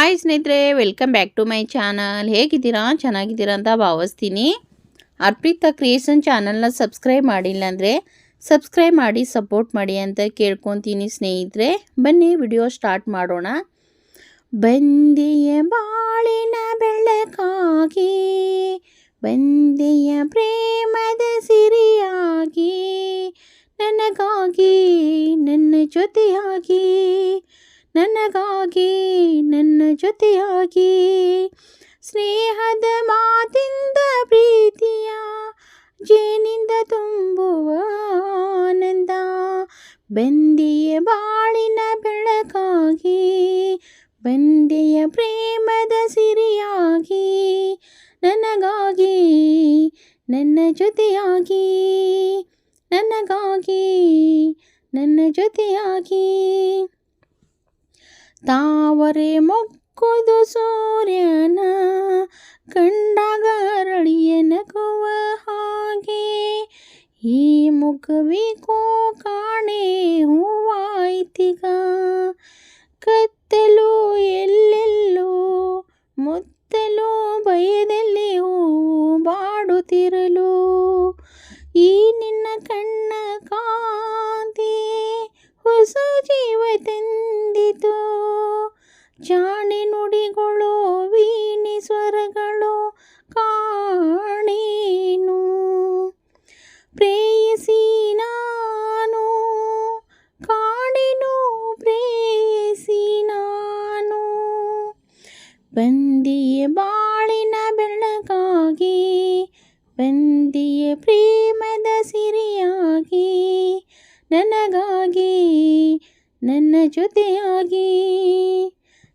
Hi ಸ್ನೇಹಿತರೆ welcome back to my channel ಹೇಗಿದ್ದೀರಾ? ಚೆನ್ನಾಗಿದ್ದೀರಾ ಅಂತ ಭಾವಿಸ್ತೀನಿ. ಅರ್ಪಿತಾ ಕ್ರಿಯೇಷನ್ ಚಾನಲ್ನ ಸಬ್ಸ್ಕ್ರೈಬ್ ಮಾಡಿಲ್ಲ ಅಂದರೆ ಸಬ್ಸ್ಕ್ರೈಬ್ ಮಾಡಿ ಸಪೋರ್ಟ್ ಮಾಡಿ ಅಂತ ಕೇಳ್ಕೊತೀನಿ ಸ್ನೇಹಿತರೆ. ಬನ್ನಿ ವಿಡಿಯೋ ಸ್ಟಾರ್ಟ್ ಮಾಡೋಣ. ಬಂದೆಯ ಬಾಳಿನ ಬೆಳಕಾಗಿ, ಬಂದೆಯ ಪ್ರೇಮದ ಸಿರಿಯಾಗಿ, ನನಗಾಗಿ, ನನ್ನ ಜೊತೆಯಾಗಿ, ನನಗಾಗಿ, ನನ್ನ ಜೊತೆಯಾಗಿ ಸ್ನೇಹದ ಮಾತಿಂದ ಪ್ರೀತಿಯ ಜೇನಿಂದ ತುಂಬುವ ಆನಂದ, ಬಂದಿಯ ಬಾಳಿನ ಬೆಳಕಾಗಿ, ಬಂದೆಯ ಪ್ರೇಮದ ಸಿರಿಯಾಗಿ, ನನಗಾಗಿ, ನನ್ನ ಜೊತೆಯಾಗಿ, ನನಗಾಗಿ, ನನ್ನ ಜೊತೆಯಾಗಿ. ತಾವರೆ ಮೊಕ್ಕುದು ಸೂರ್ಯನ ಕಂಡಾಗ ನಗುವ ಹಾಗೆ. ಈ ಮುಖವಿಕೋ ಕಾಣೆ ಹೂವಾಯ್ತಿಗ ಕತ್ತಲು ಎಲ್ಲೆಲ್ಲೋ ಮುತ್ತಲು ಭಯದಲ್ಲಿ ಹೂ ಬಾಡುತ್ತಿರಲು. ಈ ನಿನ್ನ ಕಣ್ಣ ಕಾಂತಿ ಹೊಸ ಜೀವ ತಂದಿತು. ಜಾಣೆ ನುಡಿಗಳು, ವೀಣಿ ಸ್ವರಗಳು, ಕಾಣೇನು? ಪ್ರೇಯಸಿ ನಾನು, ಕಾಣೆನು ಪ್ರೇಯಸಿ ನಾನು. ಬಂದಿಯ ಬಾಳಿನ ಬೆಳಕಾಗಿ, ಬಂದಿಯ ಪ್ರೇಮದ ಸಿರಿಯಾಗಿ, ನನಗಾಗಿ, ನನ್ನ ಜೊತೆಯಾಗಿ.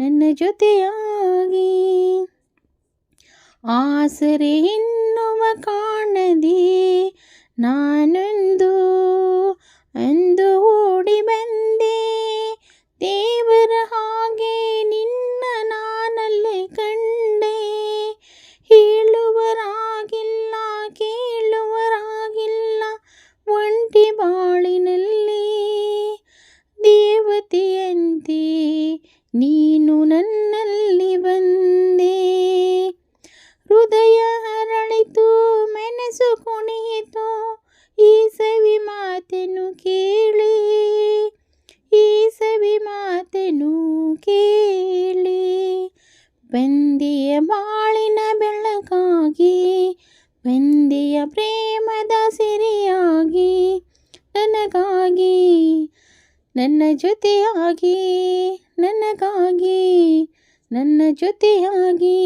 ನನ್ನ ಜೊತೆಯಾಗಿ. ಆಸರೆ ಎನ್ನುವ ಕಾಣದೆ ನಾನೊಂದು ಹೃದಯ ಹರಳಿತು ಮೆನಸು ಕುಣಿಯಿತು. ಈ ಸವಿ ಮಾತೆನು ಕೇಳಿ ಈ ಸವಿ ಮಾತೆನು ಕೇಳಿ. ಬಂದಿಯ ಬಾಳಿನ ಬೆಳಕಾಗಿ, ಬಂದಿಯ ಪ್ರೇಮದ ಸಿರಿಯಾಗಿ, ನನಗಾಗಿ, ನನ್ನ ಜೊತೆಯಾಗಿ, ನನಗಾಗಿ, ನನ್ನ ಜೊತೆಯಾಗಿ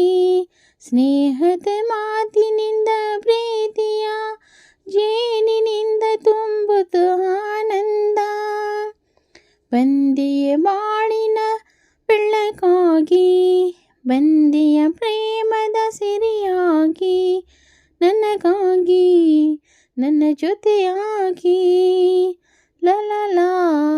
ಸ್ನೇಹದ ಮಾತಿನಿಂದ ಪ್ರೀತಿಯ, ಜೇನಿನಿಂದ ತುಂಬುತ್ತ ಆನಂದ. ಬಂದೆಯ ಬಾಳಿನ ಬೆಳಕಾಗಿ, ಬಂದೆಯ ಪ್ರೇಮದ ಸಿರಿಯಾಗಿ, ನನಗಾಗಿ, ನನ್ನ ಜೊತೆಯಾಗಿ. ಲಲಲಾ ಲಲಲಲಲಾ ಲಲಲಾ